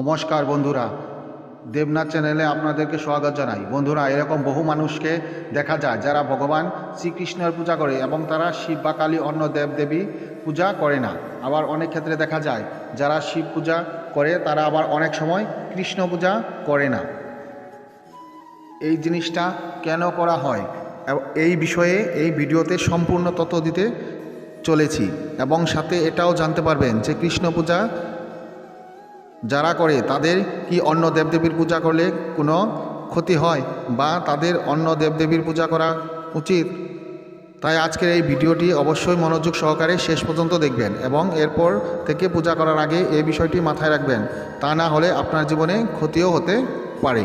নমস্কার বন্ধুরা। দেবনাথ চ্যানেলে আপনাদেরকে স্বাগত জানাই। বন্ধুরা, এরকম বহু মানুষকে দেখা যায় যারা ভগবান শ্রীকৃষ্ণের পূজা করে এবং তারা শিব বা কালী অন্য দেবদেবী পূজা করে না। আবার অনেক ক্ষেত্রে দেখা যায় যারা শিব পূজা করে, তারা আবার অনেক সময় কৃষ্ণ পূজা করে না। এই জিনিসটা কেন করা হয়? এই বিষয়ে এই ভিডিওতে সম্পূর্ণ তথ্য দিতে চলেছি এবং সাথে এটাও জানতে পারবেন যে কৃষ্ণ পূজা যারা করে, তাদের কি অন্য দেবদেবীর পূজা করলে কোনো ক্ষতি হয় বা তাদের অন্য দেবদেবীর পূজা করা উচিত? তাই আজকের এই ভিডিওটি অবশ্যই মনোযোগ সহকারে শেষ পর্যন্ত দেখবেন এবং এরপর থেকে পূজা করার আগে এই বিষয়টি মাথায় রাখবেন। তা না হলে আপনার জীবনে ক্ষতিও হতে পারে।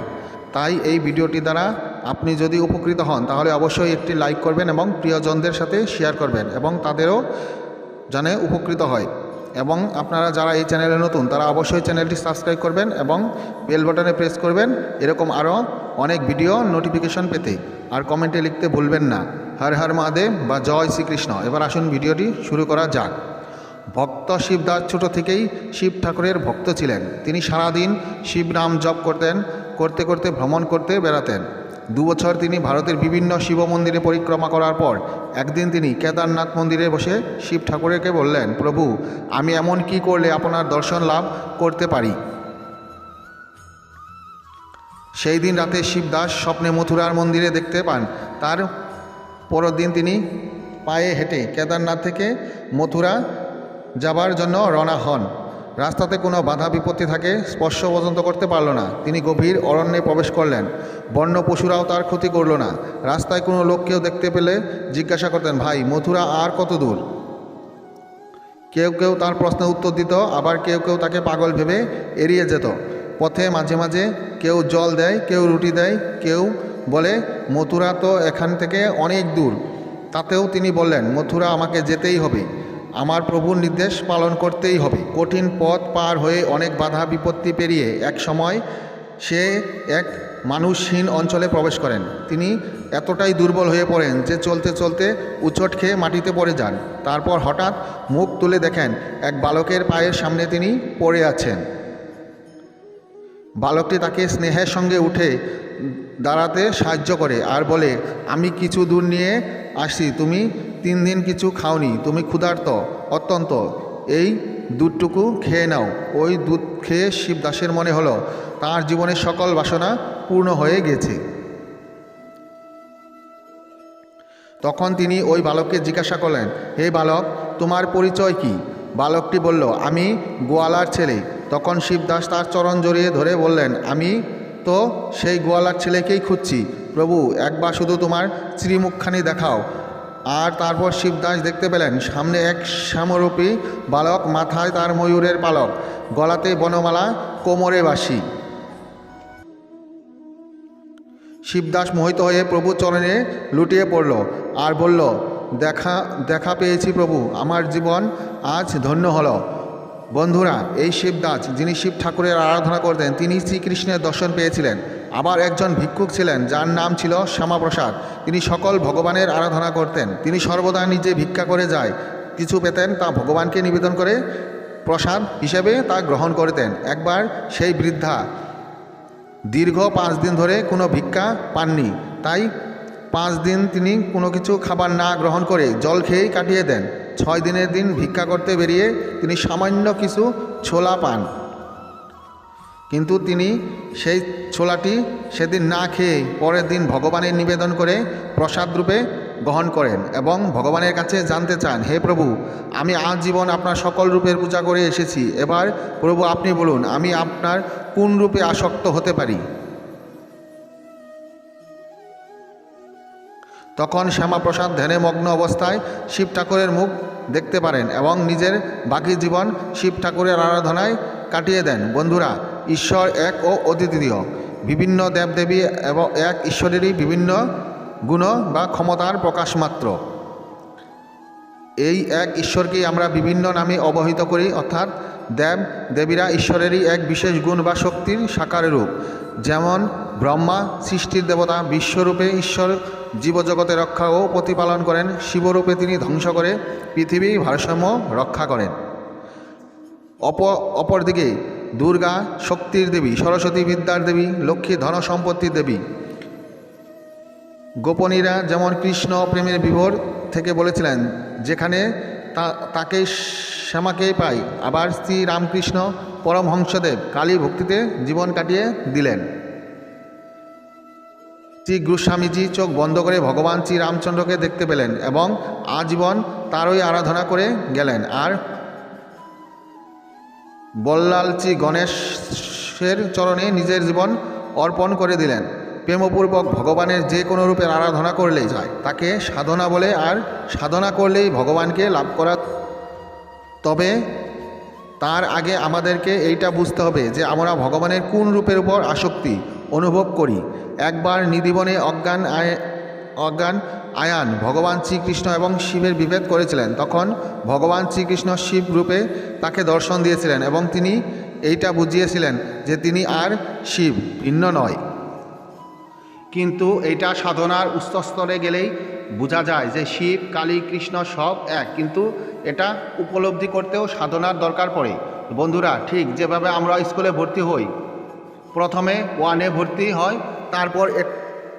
তাই এই ভিডিওটি দ্বারা আপনি যদি উপকৃত হন, তাহলে অবশ্যই একটি লাইক করবেন এবং প্রিয়জনদের সাথে শেয়ার করবেন এবং তাদেরও জানে উপকৃত হয়। এবং আপনারা যারা এই চ্যানেলে নতুন, তারা অবশ্যই চ্যানেলটি সাবস্ক্রাইব করবেন এবং বেল বাটনে প্রেস করবেন। এরকম আরও অনেক ভিডিও নোটিফিকেশন পেতে। আর কমেন্টে লিখতে ভুলবেন না। হর হর মহাদেব বা জয় শ্রীকৃষ্ণ। এবার আসুন ভিডিওটি শুরু করা যাক। ভক্ত শিবদাস ছোট থেকেই শিব ঠাকুরের ভক্ত ছিলেন। তিনি সারাদিন শিব নাম জপ করতেন, করতে করতে ভ্রমণ করতে বেড়াতেন। দুবছর তিনি ভারতের বিভিন্ন শিব মন্দিরে পরিক্রমা করার পর একদিন তিনি কেদারনাথ মন্দিরে বসে শিব ঠাকুরকে বললেন, প্রভু, আমি এমন কি করলে আপনার দর্শন লাভ করতে পারি? সেই দিন রাতে শিবদাস স্বপ্নে মথুরার মন্দিরে দেখতে পান। তার পরের দিন তিনি পায়ে হেঁটে কেদারনাথ থেকে মথুরা যাবার জন্য রওনা হন। রাস্তাতে কোনো বাধা বিপত্তি থাকে, স্পর্শ পর্যন্ত করতে পারল না। তিনি গভীর অরণ্যে প্রবেশ করলেন। বন্য পশুরাও তার ক্ষতি করল না। রাস্তায় কোনো লোককেও দেখতে পেলে জিজ্ঞাসা করতেন, ভাই, মথুরা আর কত দূর? কেউ কেউ তার প্রশ্নের উত্তর দিত, আবার কেউ কেউ তাকে পাগল ভেবে এড়িয়ে যেত। পথে মাঝে মাঝে কেউ জল দেয়, কেউ রুটি দেয়, কেউ বলে, মথুরা তো এখান থেকে অনেক দূর। তাতেও তিনি বললেন, মথুরা আমাকে যেতেই হবে। আমার প্রভুর নির্দেশ পালন করতেই হবে। কঠিন পথ পার হয়ে অনেক বাধা বিপত্তি পেরিয়ে এক সময় সে এক মানুষহীন অঞ্চলে প্রবেশ করেন। তিনি এতটাই দুর্বল হয়ে পড়েন যে চলতে চলতে উচট খেয়ে মাটিতে পড়ে যান। তারপর হঠাৎ মুখ তুলে দেখেন এক বালকের পায়ের সামনে তিনি পড়ে আছেন। বালকটি তাকে স্নেহের সঙ্গে উঠে দাঁড়াতে সাহায্য করে আর বলে, আমি কিছু দূর নিয়ে আসছি। তুমি তিন দিন কিছু খাওনি, তুমি ক্ষুধার্ত, অত্যন্ত। এই দুধটুকু খেয়ে নাও। ওই দুধ খেয়ে শিবদাসের মনে হলো, তার জীবনের সকল বাসনা পূর্ণ হয়ে গেছে। তখন তিনি ওই বালককে জিজ্ঞাসা করলেন, হে বালক, তোমার পরিচয় কি? বালকটি বলল, আমি গোয়ালার ছেলে। তখন শিবদাস তার চরণ জড়িয়ে ধরে বললেন, আমি তো সেই গোয়ালার ছেলেকেই খুঁজছি। প্রভু, একবার শুধু তোমার শ্রীমুখখানি দেখাও। আর তারপর শিবদাস দেখতে পেলেন, সামনে এক শ্যামরূপী বালক, মাথায় তার ময়ূরের পালক, গলাতে বনমালা, কোমরে বাসি শিবদাস মোহিত হয়ে প্রভু চরণে লুটিয়ে পড়ল আর বলল, দেখা দেখা পেয়েছি প্রভু, আমার জীবন আজ ধন্য হলো। বন্ধুরা, এই শিবদাস, যিনি শিব ঠাকুরের আরাধনা করতেন, তিনি শ্রীকৃষ্ণের দর্শন পেয়েছিলেন। আবার একজন ভিক্ষুক ছিলেন, যার নাম ছিল শ্যামাপ্রসাদ। তিনি সকল ভগবানের আরাধনা করতেন। তিনি সর্বদা নিজে ভিক্ষা করে যায়। কিছু পেতেন, তা ভগবানকে নিবেদন করে প্রসাদ হিসেবে তা গ্রহণ করতেন। একবার সেই বৃদ্ধা দীর্ঘ পাঁচ দিন ধরে কোনো ভিক্ষা পাননি। তাই পাঁচ দিন তিনি কোনো কিছু খাবার না গ্রহণ করে জল খেয়েই কাটিয়ে দেন। ছয় দিনের দিন ভিক্ষা করতে বেরিয়ে তিনি সামান্য কিছু ছোলা পান। কিন্তু তিনি সেই ছোলাটি সেদিন না খেয়ে পরের দিন ভগবানের নিবেদন করে প্রসাদ রূপে গ্রহণ করেন এবং ভগবানের কাছে জানতে চান, হে প্রভু, আমি আজ জীবন আপনার সকল রূপের পূজা করে এসেছি। এবার প্রভু আপনি বলুন, আমি আপনার কোন রূপে আসক্ত হতে পারি? তখন শ্যামাপ্রসাদ ধ্যানে মগ্ন অবস্থায় শিব ঠাকুরের মুখ দেখতে পারেন এবং নিজের বাকি জীবন শিব ঠাকুরের আরাধনায় কাটিয়ে দেন। বন্ধুরা ঈশ্বর এক ও অদ্বিতীয়। বিভিন্ন দেবদেবী এবং এক ঈশ্বরেরই বিভিন্ন গুণ বা ক্ষমতার প্রকাশ মাত্র। এই এক ঈশ্বরকেই আমরা বিভিন্ন নামে অবহিত করি, অর্থাৎ দেব দেবীরা ঈশ্বরেরই এক বিশেষ গুণ বা শক্তির সাকার রূপ। যেমন ব্রহ্মা সৃষ্টির দেবতা বিশ্বরূপে ঈশ্বর জীবজগতে রক্ষা ও প্রতিপালন করেন, শিবরূপে তিনি ধ্বংস করে পৃথিবী ভারসাম্য রক্ষা করেন। অপ, অপরদিকে দুর্গা, শক্তির দেবী, সরস্বতী বিদ্যার দেবী, লক্ষ্মী ধন সম্পত্তির দেবী। গোপনীরা যেমন কৃষ্ণ প্রেমের বিভোর থেকে বলেছিলেন, যেখানে তাকে শ্যামাকেই পাই, আবার শ্রী রামকৃষ্ণ পরমহংসদেব কালী ভক্তিতে জীবন কাটিয়ে দিলেন। শ্রী গুরুস্বামীজি চোখ বন্ধ করে ভগবান শ্রী রামচন্দ্রকে দেখতে পেলেন এবং আজীবন তারই আরাধনা করে গেলেন। আর বল্লালচি গণেশের চরণে নিজের জীবন অর্পণ করে দিলেন। প্রেমপূর্বক ভগবানের যে কোনো রূপের আরাধনা করলেই যায় তাকে সাধনা বলে আর সাধনা করলেই ভগবানকে লাভ করা। তবে তার আগে আমাদেরকে এইটা বুঝতে হবে যে আমরা ভগবানের কোন রূপের উপর আসক্তি অনুভব করি। একবার নিদিবনে অজ্ঞান আয় অজ্ঞান আয়ান ভগবান শ্রীকৃষ্ণ এবং শিবের বিভেদ করেছিলেন। তখন ভগবান শ্রীকৃষ্ণ শিব রূপে তাকে দর্শন দিয়েছিলেন এবং তিনি এইটা বুঝিয়েছিলেন যে তিনি আর শিব, ভিন্ন নয়। কিন্তু এইটা সাধনার উচ্চস্তরে গেলেই বোঝা যায় যে শিব, কালী, কৃষ্ণ সব এক। কিন্তু এটা উপলব্ধি করতেও সাধনার দরকার পড়ে। বন্ধুরা, ঠিক যেভাবে আমরা স্কুলে ভর্তি হই, প্রথমে ওয়ানে ভর্তি হয়, তারপর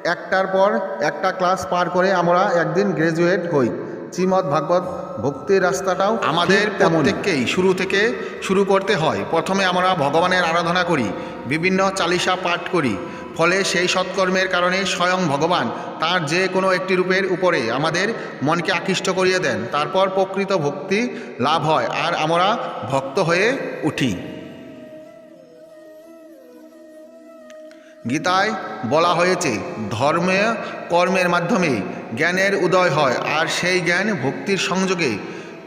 একটার পর একটা ক্লাস পার করে আমরা একদিন গ্রাজুয়েট হই। শ্রীমৎ ভাগবত ভক্তির রাস্তাটাও আমাদের প্রত্যেককেই শুরু থেকে শুরু করতে হয়। প্রথমে আমরা ভগবানের আরাধনা করি বিভিন্ন চালিসা পাঠ করি। ফলে সেই সৎকর্মের কারণে স্বয়ং ভগবান তার যে কোনো একটি রূপের উপরে আমাদের মনকে আকৃষ্ট করিয়ে দেন। তারপর প্রকৃত ভক্তি লাভ হয়। আর আমরা ভক্ত হয়ে উঠি। গীতায় বলা হয়েছে, ধর্মে কর্মের মাধ্যমে জ্ঞানের উদয় হয়, আর সেই জ্ঞান ভক্তির সংযোগে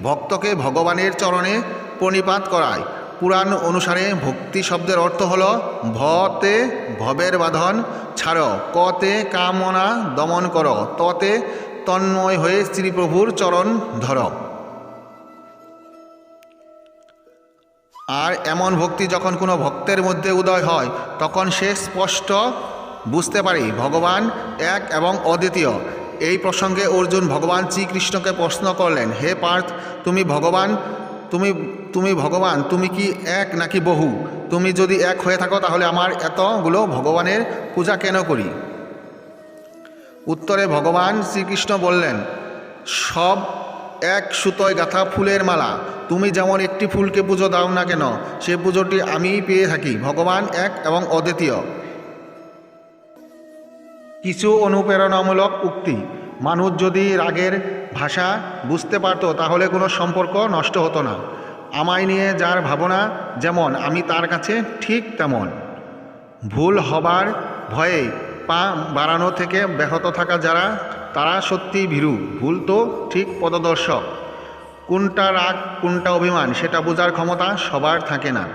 ভক্তকে ভগবানের চরণে প্রণিপাত করায়। পুরাণ অনুসারে ভক্তি শব্দের অর্থ হল ভতে ভবের বাঁধন, ছাড়, কতে কামনা দমন কর, ততে তন্ময় হয়ে শ্রীপ্রভুর চরণ ধর। আর এমন ভক্তি যখন কোনো ভক্তের মধ্যে উদয় হয়, তখন সে স্পষ্ট বুঝতে পারে, ভগবান এক এবং অদ্বিতীয়। এই প্রসঙ্গে অর্জুন ভগবান শ্রীকৃষ্ণকে প্রশ্ন করলেন, হে পার্থ, তুমি ভগবান, তুমি তুমি ভগবান, তুমি কি এক নাকি বহু? তুমি যদি এক হয়ে থাকো, তাহলে আমার এতগুলো ভগবানের পূজা কেন করি? উত্তরে ভগবান শ্রীকৃষ্ণ বললেন, সব এক সুতোয় গাঁথা ফুলের মালা। তুমি যেমন একটি ফুলকে পুজো দাও না কেন, সে পুজোটি আমিই পেয়ে থাকি, ভগবান এক এবং অদ্বিতীয়। কিছু অনুপ্রেরণামূলক উক্তি। মানুষ যদি রাগের ভাষা বুঝতে পারত, তাহলে কোনো সম্পর্ক নষ্ট হতো না। আমায় নিয়ে যার ভাবনা যেমন, আমি তার কাছে ঠিক তেমন। ভুল হবার ভয়ে পা বাড়ানো থেকে ব্যাহত থাকা যারা তারা সত্যি ভীরু, ভুল তো ঠিক পদদর্শক। কোনটা রাগ, কোনটা অভিমান, সেটা বোঝার ক্ষমতা সবার থাকে না।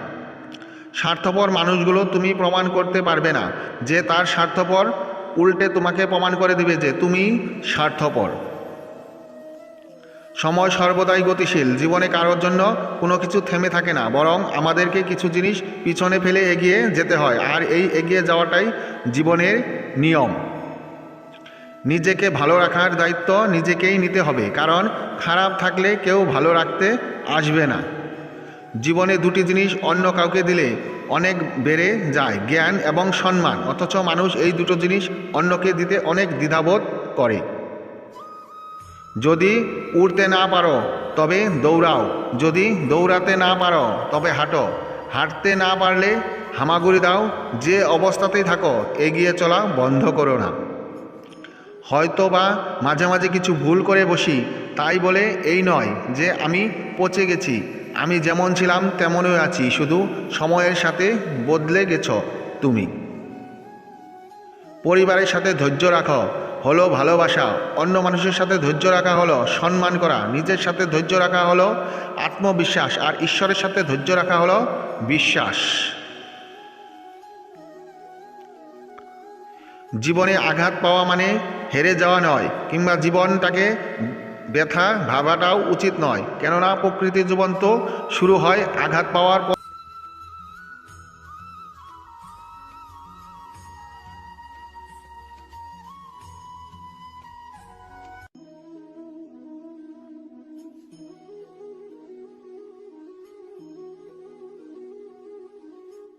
স্বার্থপর মানুষগুলো তুমি প্রমাণ করতে পারবে না। যে তার স্বার্থপর উল্টে তোমাকে প্রমাণ করে দিবে যে তুমি স্বার্থপর। সময় সর্বদাই গতিশীল, জীবনে কারোর জন্য কোনো কিছু থেমে থাকে না, বরং আমাদেরকে কিছু জিনিস পিছনে ফেলে এগিয়ে যেতে হয়, আর এই এগিয়ে যাওয়াটাই জীবনের নিয়ম। নিজেকে ভালো রাখার দায়িত্ব নিজেকেই নিতে হবে, কারণ খারাপ থাকলে কেউ ভালো রাখতে আসবে না। জীবনে দুটি জিনিস অন্য কাউকে দিলে অনেক বেড়ে যায়, জ্ঞান এবং সম্মান, অথচ মানুষ এই দুটো জিনিস অন্যকে দিতে অনেক দ্বিধাবোধ করে। যদি উড়তে না পারো, তবে দৌড়াও। যদি দৌড়াতে না পারো, তবে হাঁটো। হাঁটতে না পারলে হামাগুড়ি দাও, যে অবস্থাতেই থাকো, এগিয়ে চলা বন্ধ করো না। হয়তো বা মাঝে মাঝে কিছু ভুল করে বসি, তাই বলে এই নয় যে আমি পচে গেছি। আমি যেমন ছিলাম তেমনই আছি, শুধু সময়ের সাথে বদলে গেছ তুমি। পরিবারের সাথে ধৈর্য রাখো, হলো ভালোবাসা। অন্য মানুষের সাথে ধৈর্য রাখা হলো সম্মান করা, নিজের সাথে ধৈর্য রাখা হলো আত্মবিশ্বাস, আর ঈশ্বরের সাথে ধৈর্য রাখা হলো বিশ্বাস। জীবনে আঘাত পাওয়া মানে হেরে যাওয়া নয়, কিংবা জীবনটাকে ব্যথা ভাবাটাও উচিত নয়। কেননা প্রকৃতি জীবন তো শুরু হয় আঘাত পাওয়ার পর।